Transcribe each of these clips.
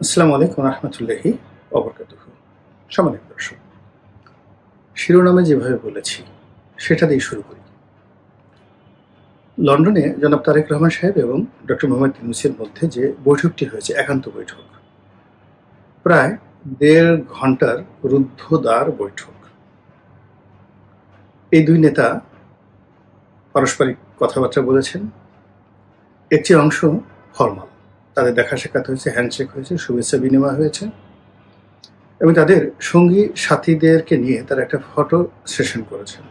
আসসালামু আলাইকুম রহমতুল্লাহি অবরকাত সামান্য দর্শক শিরোনামে যেভাবে বলেছি, সেটা দিয়ে শুরু করি। লন্ডনে জনাব তারেক রহমান সাহেব এবং ডক্টর মোহাম্মদ ইউনুসের মধ্যে যে বৈঠকটি হয়েছে, একান্ত বৈঠক। প্রায় দেড় ঘণ্টার রুদ্ধদ্বার বৈঠক। এই দুই নেতা পারস্পরিক কথাবার্তা বলেছেন। একটি অংশ ফরমাল। তাদের দেখা সাক্ষাৎ হয়েছে হ্যান্ডশেক হয়েছে, শুভেচ্ছা বিনিময় হয়েছে। এবং তাদের সঙ্গী সাথীদেরকে নিয়ে তারা একটা ফটো সেশন করেছেন।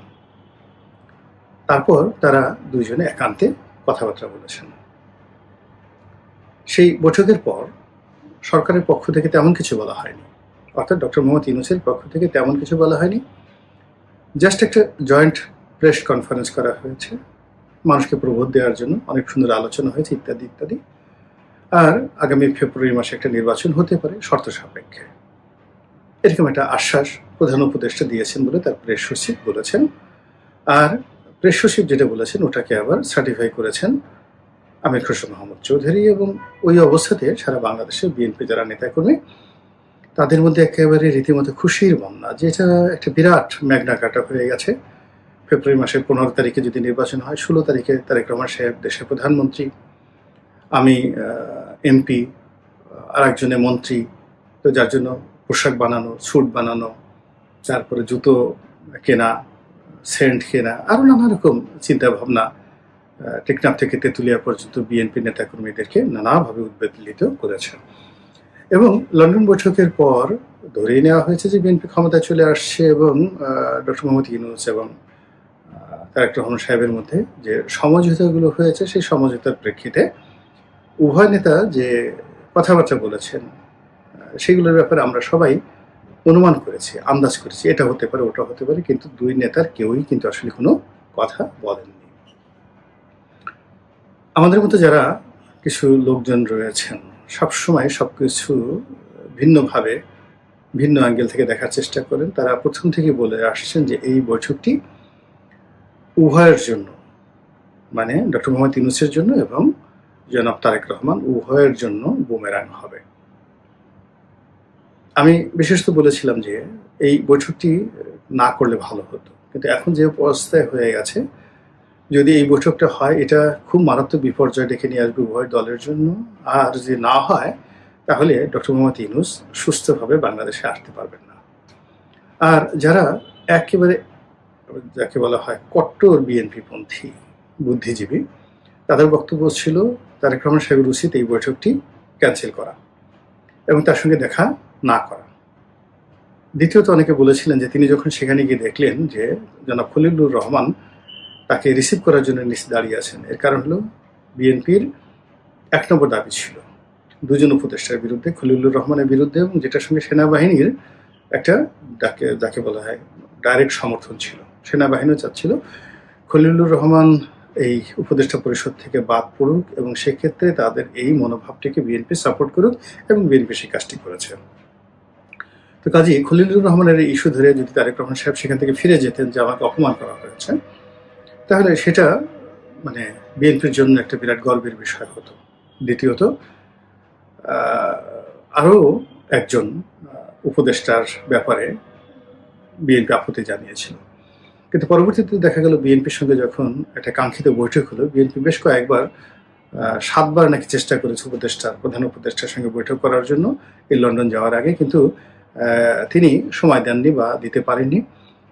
তারপর তারা দুইজনে একান্তে কথাবার্তা বলেছেন। সেই বৈঠকের পর সরকারের পক্ষ থেকে তেমন কিছু বলা হয়নি। অর্থাৎ ডক্টর মোহাম্মদ ইউনুসের পক্ষ থেকে তেমন কিছু বলা হয়নি। জাস্ট একটা জয়েন্ট প্রেস কনফারেন্স করা হয়েছে। মানুষকে প্রবোধ দেওয়ার জন্য অনেক সুন্দর আলোচনা হয়েছে, ইত্যাদি ইত্যাদি। আর আগামী ফেব্রুয়ারি মাসে একটা নির্বাচন হতে পারে শর্ত সাপেক্ষে। এরকম একটা আশ্বাস প্রধান উপদেষ্টা দিয়েছেন বলে তার প্রেস সচিব বলেছেন। আর প্রেস সচিব যেটা বলেছেন, ওটাকে আবার সার্টিফাই করেছেন আমির খসরু মোহাম্মদ চৌধুরী এবং ওই অবস্থাতে সারা বাংলাদেশের বিএনপি যারা নেতাকর্মী, তাদের মধ্যে একেবারে রীতিমতো খুশির বন্যা যেটা একটা বিরাট ম্যাগনা কাটা হয়ে গেছে। ফেব্রুয়ারি মাসের পনেরো তারিখে যদি নির্বাচন হয়, ষোলো তারিখে তারেক রহমান সাহেব দেশের প্রধানমন্ত্রী আমি এমপি আর একজনে মন্ত্রী, তো যার জন্য পোশাক বানানো, স্যুট বানানো, তারপরে জুতো কেনা, সেন্ট কেনা আরও নানা রকম চিন্তা ভাবনা টেকনাফ থেকে তেঁতুলিয়া পর্যন্ত বিএনপি নেতাকর্মীদেরকে নানাভাবে উদ্বেলিত করেছে। এবং লন্ডন বৈঠকের পর ধরেই নেওয়া হয়েছে যে বিএনপি ক্ষমতায় চলে আসছে এবং ডক্টর মোহাম্মদ ইউনুস এবং তারেক রহমান সাহেবের মধ্যে যে সমঝোতাগুলো হয়েছে, সেই সমঝোতার প্রেক্ষিতে উভয় নেতা যে কথাবার্তা বলেছেন, সেগুলোর ব্যাপারে আমরা সবাই অনুমান করেছি, আন্দাজ করেছি, এটা হতে পারে, ওটা হতে পারে, কিন্তু দুই নেতার কেউই কিন্তু আসলে কোনো কথা বলেননি। আমাদের মতো যারা কিছু লোকজন রয়েছেন, সবসময় সব কিছু ভিন্নভাবে, ভিন্ন অ্যাঙ্গেল থেকে দেখার চেষ্টা করেন। তারা প্রথম থেকে বলে আসছেন যে এই বৈঠকটি উভয়ের জন্য মানে ডক্টর মোহাম্মদ ইউনুসের জন্য এবং জনাব তারেক রহমান উভয়ের জন্য বুমেরাং হবে। আমি বিশেষত বলেছিলাম যে এই বৈঠকটি না করলে ভালো হতো। কিন্তু এখন যে অবস্থায় হয়ে গেছে, যদি এই বৈঠকটা হয়, এটা খুব মারাত্মক বিপর্যয় ডেকে নিয়ে আসবে উভয় দলের জন্য। আর যদি না হয়, তাহলে ডক্টর মোহাম্মদ ইউনুস সুস্থভাবে বাংলাদেশে আসতে পারবেন না। আর যারা একেবারে, যাকে বলা হয় কট্টর বিএনপি পন্থী বুদ্ধিজীবী, তাদের বক্তব্য ছিল তারেক রহমান সাহেবের উচিত এই বৈঠকটি ক্যান্সেল করা এবং তার সঙ্গে দেখা না করা। দ্বিতীয়ত অনেকে বলেছিলেন যে তিনি যখন সেখানে গিয়ে দেখলেন যে জনাব খলিলুর রহমান তাকে রিসিভ করার জন্য নিচে দাঁড়িয়ে আছেন, এর কারণ হলো বিএনপির এক নম্বর দাবি ছিল দুজন উপদেষ্টার বিরুদ্ধে, খলিলুর রহমানের বিরুদ্ধে এবং যেটার সঙ্গে সেনাবাহিনীর একটা যাকে যাকে বলা হয় ডাইরেক্ট সমর্থন ছিল। সেনাবাহিনীও চাচ্ছিল খলিলুর রহমান এই উপদেষ্টা পরিষদ থেকে বাদ পড়ুক এবং সেক্ষেত্রে তাদের এই মনোভাবটিকে বিএনপি সাপোর্ট করুক এবং বিএনপি সেই কাজটি করেছে। তো কাজী খলিলুর রহমানের এই ইস্যু ধরে যদি তারেক রহমান সাহেব সেখান থেকে ফিরে যেতেন যে আমাকে অপমান করা হয়েছে, তাহলে সেটা মানে বিএনপির জন্য একটা বিরাট গর্বের বিষয় হতো। দ্বিতীয়ত আরও একজন উপদেষ্টার ব্যাপারে বিএনপি আপত্তি জানিয়েছিল। কিন্তু পরবর্তীতে দেখা গেল বিএনপির সঙ্গে যখন একটা কাঙ্ক্ষিত বৈঠক হলো, বিএনপি বেশ কয়েকবার সাতবার নাকি চেষ্টা করেছে উপদেষ্টা প্রধান উপদেষ্টার সঙ্গে বৈঠক করার জন্য এই লন্ডন যাওয়ার আগে। কিন্তু তিনি সময় দেননি বা দিতে পারেননি।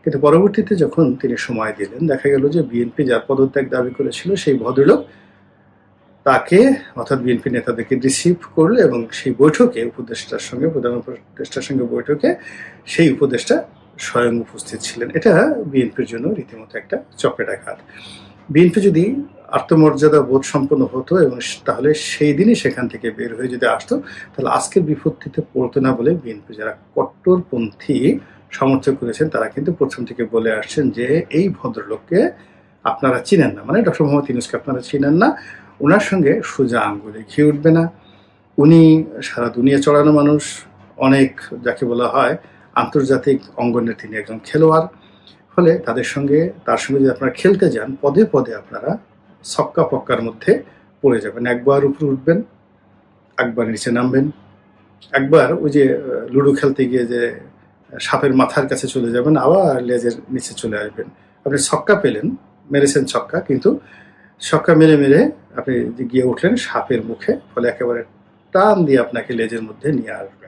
কিন্তু পরবর্তীতে যখন তিনি সময় দিলেন, দেখা গেল যে বিএনপি যার পদত্যাগ দাবি করেছিল সেই ভদ্রলোক তাকে, অর্থাৎ বিএনপি নেতাদেরকে রিসিভ করল এবং সেই বৈঠকে উপদেষ্টার সঙ্গে, প্রধান উপদেষ্টার সঙ্গে বৈঠকে সেই উপদেষ্টা স্বয়ং উপস্থিত ছিলেন। এটা বিএনপির জন্য রীতিমতো একটা চপেট আঘাত। বিএনপি যদি আত্মমর্যাদা বোধ সম্পন্ন হতো এবং তাহলে সেই দিনই সেখান থেকে বের হয়ে যদি আসতো, তাহলে আজকের বিপত্তিতে পড়তো না বলে বিএনপি যারা কট্টরপন্থী সমর্থক করেছেন, তারা কিন্তু প্রথম থেকে বলে আসছেন যে এই ভদ্রলোককে আপনারা চিনেন না। মানে ডক্টর মোহাম্মদ ইউনুসকে আপনারা চিনেন না। ওনার সঙ্গে সোজা আঙ্গুলে ঘি উঠবে না। উনি সারা দুনিয়া চড়ানো মানুষ। অনেক যাকে বলা হয় আন্তর্জাতিক অঙ্গনে তিনি একজন খেলোয়াড়। ফলে তাদের সঙ্গে, তার সঙ্গে যদি আপনারা খেলতে যান, পদে পদে আপনারা ছক্কা পক্কার মধ্যে পড়ে যাবেন। একবার উপরে উঠবেন, একবার নিচে নামবেন। একবার ওই যে লুডো খেলতে গিয়ে যে, সাপের মাথার কাছে চলে যাবেন, আবার লেজের নিচে চলে আসবেন। আপনি ছক্কা পেলেন, মেরেছেন ছক্কা, কিন্তু ছক্কা মেরে মেরে আপনি গিয়ে উঠলেন, সাপের মুখে, ফলে একেবারে টান দিয়ে আপনাকে লেজের মধ্যে নিয়ে আসবে।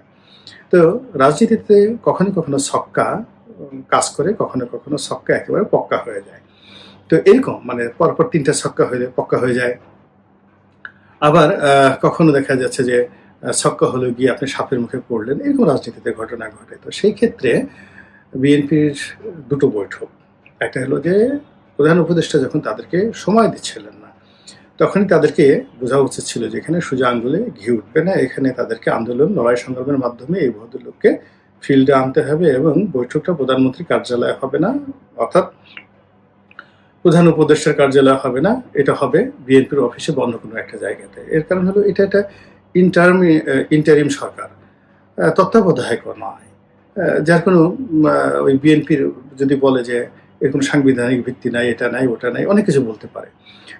তো রাজনীতিতে কখনো কখনো ছক্কা কাজ করে কখনো কখনো ছক্কা একেবারে পক্কা হয়ে যায়। তো এরকম মানে পরপর তিনটা ছক্কা হলে পক্কা হয়ে যায়। আবার কখনো দেখা যাচ্ছে যে আহ, ছক্কা হলো গিয়ে আপনি সাপের মুখে পড়লেন এরকম রাজনীতিতে ঘটনা ঘটে। তো সেই ক্ষেত্রে বিএনপির দুটো বৈঠক। একটা হলো যে প্রধান উপদেষ্টা যখন তাদেরকে সময় দিচ্ছিলেন তখনই তাদেরকে বোঝা উচিত ছিল যে এখানে সোজা আঙ্গুলে ঘি উঠবে না। এখানে তাদেরকে আন্দোলন, লড়াই সংগ্রামের মাধ্যমে এই ভদ্রলোককে ফিল্ডে আনতে হবে এবং বৈঠকটা প্রধানমন্ত্রীর কার্যালয়ে হবে না, অর্থাৎ প্রধান উপদেষ্টার কার্যালয় হবে না। এটা হবে বিএনপির অফিসে বন্ধ কোনো একটা জায়গাতে। এর কারণ হলো এটা একটা ইন্টার্ম ইন্টারিম সরকার তত্ত্বাবধায়ক নয়। যার কোনো ওই বিএনপির যদি বলে যে এর কোনো সাংবিধানিক ভিত্তি নাই, এটা নাই, ওটা নাই, অনেক কিছু বলতে পারে।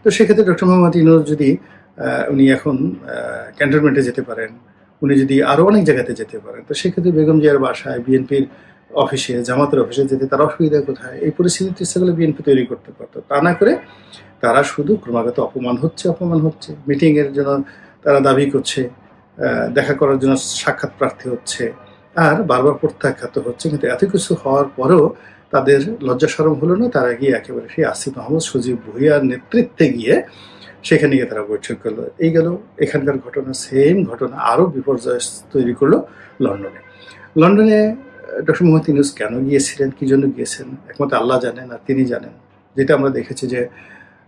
তো সেক্ষেত্রে ডক্টর মোহাম্মদ ইনুর যদি উনি এখন ক্যান্টনমেন্টে যেতে পারেন, উনি যদি আরও অনেক জায়গাতে যেতে পারেন, তো সেক্ষেত্রে বেগম জিয়ার বাসায় বিএনপির অফিসে, জামাতের অফিসে যেতে তার অসুবিধা কোথায়? এই পরিস্থিতি সেগুলো বিএনপি তৈরি করতে পারতো। তা না করে তারা শুধু ক্রমাগত অপমান হচ্ছে অপমান হচ্ছে। মিটিংয়ের জন্য তারা দাবি করছে দেখা করার জন্য সাক্ষাৎ প্রার্থী হচ্ছে, আর বারবার প্রত্যাখ্যাত হচ্ছে, কিন্তু এত কিছু হওয়ার পরেও তাদের লজ্জা সরম হলো না, তারা গিয়ে একেবারে সেই আসিফ মাহমুদ সজীব ভুইয়ার নেতৃত্বে গিয়ে সেখানে গিয়ে তারা বৈঠক করল। এই গেল, এখানকার ঘটনা সেম ঘটনা আরও বিপর্যয় তৈরি করল লন্ডনে। লন্ডনে ডক্টর মোহাম্মদ ইউনুস কেন গিয়েছিলেন, কী জন্য গিয়েছেন? একমাত্র আল্লাহ জানেন আর তিনি জানেন। যেটা আমরা দেখেছি যে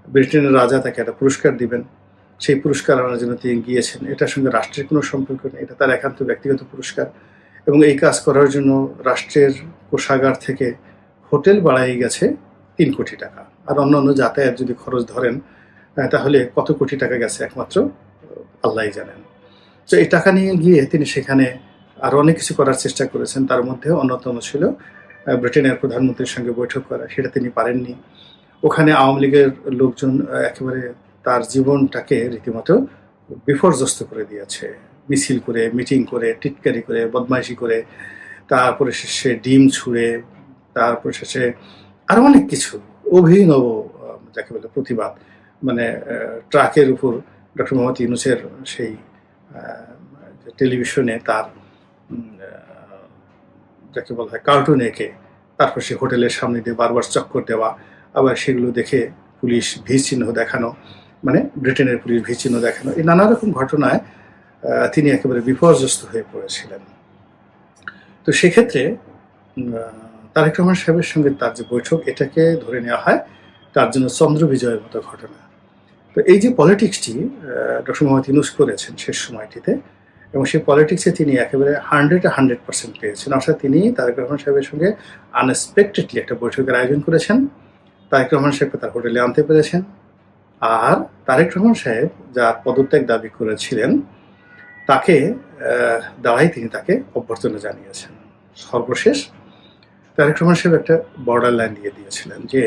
ব্রিটেনের রাজা তাকে একটা পুরস্কার দিবেন। সেই পুরস্কার আনার জন্য তিনি গিয়েছেন। এটার সঙ্গে রাষ্ট্রের কোনো সম্পর্ক নেই। এটা তার একান্ত ব্যক্তিগত পুরস্কার। এবং এই কাজ করার জন্য রাষ্ট্রের কোষাগার থেকে হোটেল বাড়াই গেছে তিন কোটি টাকা। আর অন্যান্য যাতায়াত যদি খরচ ধরেন তাহলে কত কোটি টাকা গেছে একমাত্র আল্লাহই জানেন। তো এই টাকা নিয়ে গিয়ে তিনি সেখানে আরও অনেক কিছু করার চেষ্টা করেছেন। তার মধ্যে অন্যতম ছিল ব্রিটেনের প্রধানমন্ত্রীর সঙ্গে বৈঠক করা, সেটা তিনি পারেননি। ওখানে আওয়ামী লীগের লোকজন একেবারে তার জীবনটাকে রীতিমতো বিপর্যস্ত করে দিয়েছে। মিছিল করে, মিটিং করে, টিটকারি করে, বদমাইশি করে, তারপরে শেষে ডিম ছুঁড়ে তারপরে শেষে আরও অনেক কিছু অভিনব যাকে বলে প্রতিবাদ। মানে ট্রাকের উপর ডক্টর মোহাম্মদ ইউনুসের সেই টেলিভিশনে তার যাকে বলা হয় কার্টুন এঁকে, তারপর সে হোটেলের সামনে দিয়ে বারবার চক্কর দেওয়া, আবার সেগুলো দেখে পুলিশ ভি চিহ্ন দেখানো মানে ব্রিটেনের পুলিশ ভি চিহ্ন দেখানো, এই নানা রকম ঘটনায় তিনি একেবারে বিপর্যস্ত হয়ে পড়েছিলেন। তো সেক্ষেত্রে তারেক রহমান সাহেবের সঙ্গে তার যে বৈঠক, এটাকে ধরে নেওয়া হয় তার জন্য চন্দ্র বিজয়ের মতো ঘটনা। তো এই যে পলিটিক্সটি ডক্টর মোহাম্মদ ইউনুস করেছেন শেষ সময়টিতে, এবং সেই পলিটিক্সে তিনি একেবারে হান্ড্রেড হান্ড্রেড পার্সেন্ট পেয়েছেন। অর্থাৎ তিনি তারেক রহমান সাহেবের সঙ্গে আনএক্সপেক্টেডলি একটা বৈঠকের আয়োজন করেছেন। তারেক রহমান সাহেবকে তার হোটেলে আনতে পেরেছেন। আর তারেক রহমান সাহেব যার পদত্যাগ দাবি করেছিলেন, তাকে দ্বারাই তিনি তাকে অভ্যর্থনা জানিয়েছেন। সর্বশেষ তারেক রহমান সাহেব একটা বর্ডার লাইন দিয়ে দিয়েছিলেন যে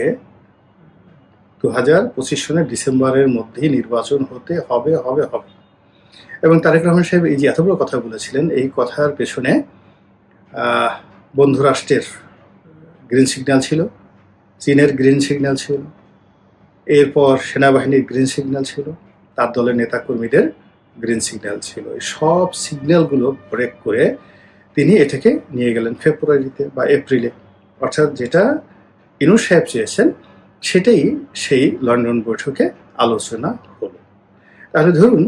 দু হাজার পঁচিশ সনের ডিসেম্বরের মধ্যেই নির্বাচন হতে হবে হবে হবে। এবং তারেক রহমান সাহেব এই যে এত বড় কথা বলেছিলেন, এই কথার পেছনে বন্ধুরাষ্ট্রের গ্রিন সিগন্যাল ছিল, চীনের গ্রিন সিগন্যাল ছিল, এরপর সেনাবাহিনীর গ্রিন সিগন্যাল ছিল, তার দলের নেতাকর্মীদের গ্রিন সিগন্যাল ছিল। এই সব সিগন্যালগুলো ব্রেক করে তিনি এটাকে নিয়ে গেলেন ফেব্রুয়ারিতে বা এপ্রিলে। অর্থাৎ যেটা ইনুস সাহেব চেয়েছেন, সেটাই সেই লন্ডন বৈঠকে আলোচনা হলো। তাহলে ধরুন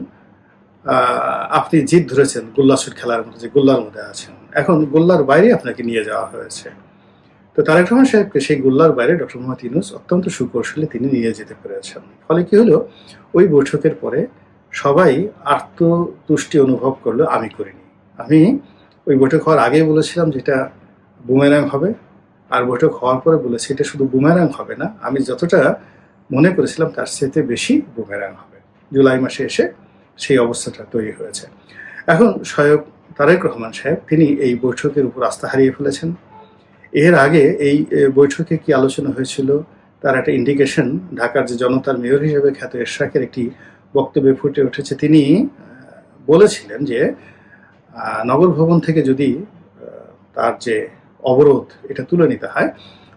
আপনি জিদ ধরেছেন গোল্লাসুর খেলার মধ্যে, যে গোল্লার মধ্যে আছেন। এখন গোল্লার বাইরে আপনাকে নিয়ে যাওয়া হয়েছে। তো তারেক রহমান সাহেবকে সেই গোল্লার বাইরে ডক্টর মোহাম্মদ ইউনুস অত্যন্ত সুকৌশলে তিনি নিয়ে যেতে পেরেছেন। ফলে কি হলো? ওই বৈঠকের পরে সবাই আত্মতুষ্টি অনুভব করল, আমি করিনি। আমি ওই বৈঠক হওয়ার আগে বলেছিলাম যেটা বুমেরাং হবে আর বৈঠক হওয়ার পরে বলেছি, এটা শুধু বুমেরাং হবে না। আমি যতটা মনে করেছিলাম, তার চেয়ে বেশি বুমেরাং হবে। জুলাই মাসে এসে সেই অবস্থাটা তৈরি হয়েছে। এখন স্বয়ং তারেক রহমান সাহেব, তিনি এই বৈঠকের উপর আস্থা হারিয়ে ফেলেছেন। এর আগে এই বৈঠকে কি আলোচনা হয়েছিল, তার একটা ইন্ডিকেশন ঢাকার যে জনতার মেয়র হিসেবে খ্যাত এরশাকের একটি বক্তব্যে ফুটে উঠেছে। তিনি বলেছিলেন যে নগর ভবন থেকে যদি তার যে অবরোধ এটা তুলে নিতে হয়,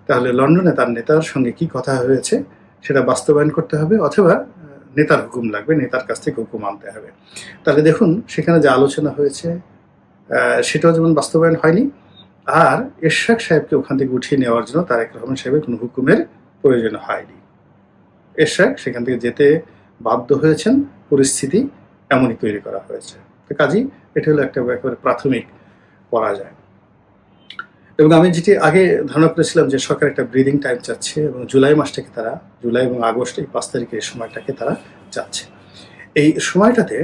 তাহলে লন্ডনে তার নেতার সঙ্গে কি কথা হয়েছে সেটা বাস্তবায়ন করতে হবে অথবা নেতার হুকুম লাগবে, নেতার কাছ থেকে হুকুম আনতে হবে। তাহলে দেখুন, সেখানে যে আলোচনা হয়েছে সেটাও যেমন বাস্তবায়ন হয়নি, আর এরশাক সাহেবকে ওখান থেকে উঠিয়ে নেওয়ার জন্য তারেক রহমান সাহেবের কোনো হুকুমের প্রয়োজন হয়নি। এরশাক সেখান থেকে যেতে বাধ্য হয়েছেন, পরিস্থিতি এমনই তৈরি করা হয়েছে। তো কাজী, এটা হলো একটা একেবারে প্রাথমিক পরাজয়। এবং আমি যেটি আগে ধারণা করেছিলাম যে সরকার একটা ব্রিদিং টাইম চাচ্ছে এবং জুলাই মাসটাকে তারা, জুলাই এবং আগস্ট এই পাঁচ তারিখের সময়টাকে তারা চাচ্ছে। এই সময়টাতে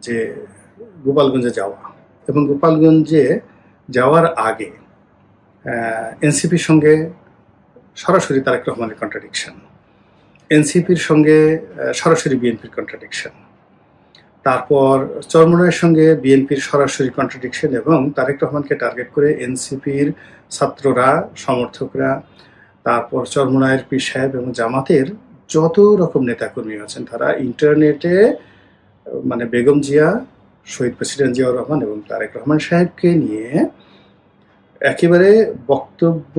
যে গোপালগঞ্জে যাওয়া এবং গোপালগঞ্জে যাওয়ার আগে এনসিপির সঙ্গে সরাসরি তারেক রহমানের কন্ট্রাডিকশন এনসিপির সঙ্গে সরাসরি বিএনপির কন্ট্রাডিকশন তারপর চরমনায়ের সঙ্গে বিএনপির সরাসরি কন্ট্রাডিকশন এবং তারেক রহমানকে টার্গেট করে এনসিপির ছাত্ররা, সমর্থকরা, তারপর চরমনায়ের পীর সাহেব এবং জামাতের যত রকম নেতাকর্মী আছেন, তারা ইন্টারনেটে মানে বেগম জিয়া, শহীদ প্রেসিডেন্ট জিয়াউর রহমান এবং তারেক রহমান সাহেবকে নিয়ে একেবারে বক্তব্য